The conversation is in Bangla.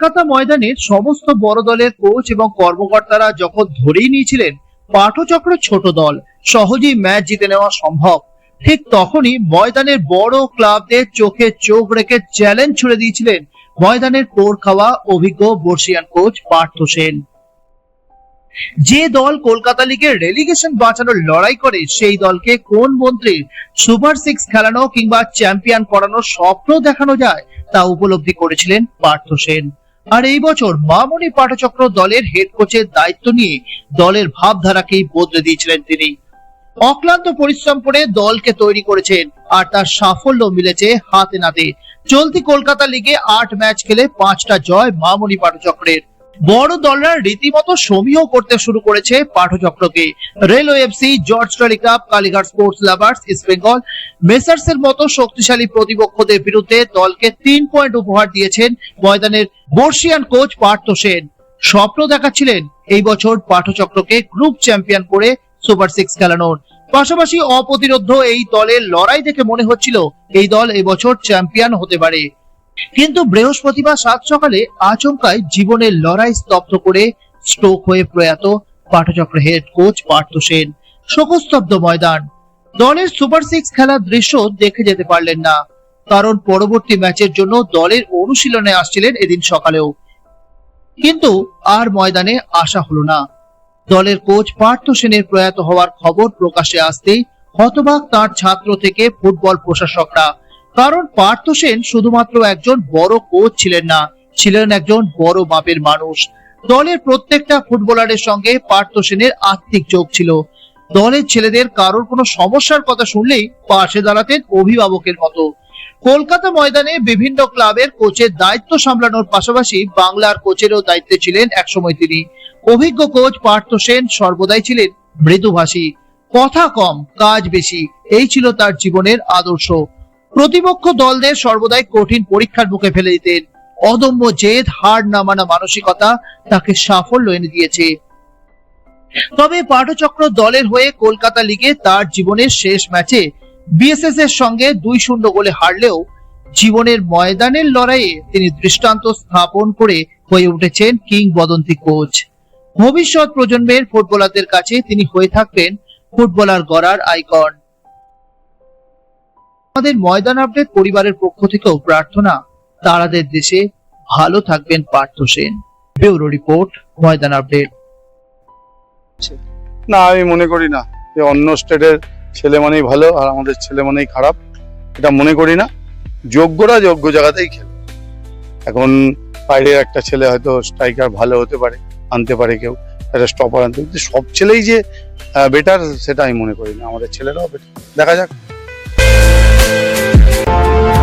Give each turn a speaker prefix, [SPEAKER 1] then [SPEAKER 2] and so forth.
[SPEAKER 1] কলকাতা ময়দানের সমস্ত বড় দলের কোচ এবং কর্মকর্তারা যখন ধরেই নিয়েছিলেন, পাঠচক্র ছোট দল, সহজেই ম্যাচ জিতে নেওয়া সম্ভব। ঠিক তখনই ময়দানের বড় ক্লাবদের চোখে চোখ রেখে চ্যালেঞ্জ ছুড়ে দিয়েছিলেন ময়দানের পোর খাওয়া অভিজ্ঞ বর্ষিয়ান কোচ পার্থ সেন। যে দল কলকাতা লিগের রেলিগেশন বাঁচানোর লড়াই করে, সেই দলকে কোন মন্ত্রীর সুপার সিক্স খেলানো কিংবা চ্যাম্পিয়ন করানোর স্বপ্ন দেখানো যায় তা উপলব্ধি করেছিলেন পার্থ সেন। আর এই বছর মামনি পাঠচক্র দলের হেড কোচের দায়িত্ব নিয়ে দলের ভাবধারাকেই বদলে দিয়েছিলেন তিনি। অক্লান্ত পরিশ্রম করে দলকে তৈরি করেছেন আর তার সাফল্য মিলেছে হাতে নাতে। চলতি কলকাতা লিগে আট ম্যাচ খেলে পাঁচটা জয় মামনি পাঠচক্রের বড় দলরা রীতিমতো সমীহ করতে শুরু করেছে পাঠচক্রকে। Railway FC, George Tolly cup Kalighat sports lovers, East Bengal. Measurers এর মতো শক্তিশালী প্রতিপক্ষদের বিরুদ্ধে দলকে তিন পয়েন্ট উপহার দিয়েছেন ময়দানের বর্ষিয়ান কোচ পার্থ সেন। স্বপ্ন দেখাচ্ছিলেন এই বছর পাঠচক্রকে গ্রুপ চ্যাম্পিয়ন করে সুপার সিক্স খেলানোর। পাশাপাশি অপ্রতিরোধ এই দলের লড়াই দেখে মনে হচ্ছিল এই দল এবছর চ্যাম্পিয়ন হতে পারে। কিন্তু বৃহস্পতিবার সাত সকালে আচমকায় জীবনের লড়াই স্তব্ধ করে স্ট্রোক হয়ে প্রয়াত পাঠচক্র হেড কোচ পার্থ সেন শোকস্তব্ধ ময়দান। দলের সুপার সিক্স খেলার দৃশ্য দেখে যেতে পারলেন না। কারণ পরবর্তী ম্যাচের জন্য দলের অনুশীলনে আসছিলেন এদিন সকালেও। কিন্তু আর ময়দানে আসা হলো না। দলের কোচ পার্থ সেনের প্রয়াত হওয়ার খবর প্রকাশে আসতেই হতবাক তার ছাত্র থেকে ফুটবল প্রশাসকরা কারণ পার্থ সেন শুধুমাত্র একজন বড় কোচ ছিলেন না, ছিলেন একজন বড় মাপের মানুষ। দলের প্রত্যেকটা ফুটবলারের সঙ্গে পার্থ সেনের আত্মিক যোগ ছিল। দলের ছেলেদের কারোর কোনো সমস্যার কথা শুনলেই পাশে দাঁড়াতেন অভিভাবকের মতো। কলকাতা ময়দানে বিভিন্ন ক্লাবের কোচের দায়িত্ব সামলানোর পাশাপাশি বাংলার কোচেরও দায়িত্বে ছিলেন একসময় তিনি। অভিজ্ঞ কোচ পার্থ সেন সর্বদাই ছিলেন মৃদুভাষী। কথা কম, কাজ বেশি, এই ছিল তার জীবনের আদর্শ। প্রতিপক্ষ দলদের সর্বদাই কঠিন পরীক্ষার মুখে ফেলে দিতেন। অদম্য জেদ, হার না মানা মানসিকতা তাকে সাফল্য এনে দিয়েছে। তবে পাঠচক্র দলের হয়ে কলকাতা লিগে তার জীবনের শেষ ম্যাচে বিএসএস এর সঙ্গে দুই শূন্য গোলে হারলেও জীবনের ময়দানের লড়াইয়ে তিনি দৃষ্টান্ত স্থাপন করে হয়ে উঠেছেন কিংবদন্তি কোচ। ভবিষ্যৎ প্রজন্মের ফুটবলারদের কাছে তিনি হয়ে থাকবেন ফুটবলার গড়ার আইকন। আমাদের ময়দান আপডেট পরিবারের পক্ষ থেকেও প্রার্থনা। তারাদের দেশে ভালো থাকবেন Partha Sen. Bureau report, Maidan update
[SPEAKER 2] না, আমি মনে করি না। যে অন্য স্টেটের ছেলে মানেই ভালো আর আমাদের ছেলে মানেই খারাপ। এটা মনে করি না। যোগ্যরা যোগ্য জায়গাতেই খেলে। এখন বাইরের একটা ছেলে হয়তো স্ট্রাইকার ভালো হতে পারে, আনতে পারে কেউ, একটা স্টপার আনতে সব ছেলেই যে বেটার সেটা আমি মনে করি না। আমাদের ছেলেরাও better। দেখা যাক। Thank you.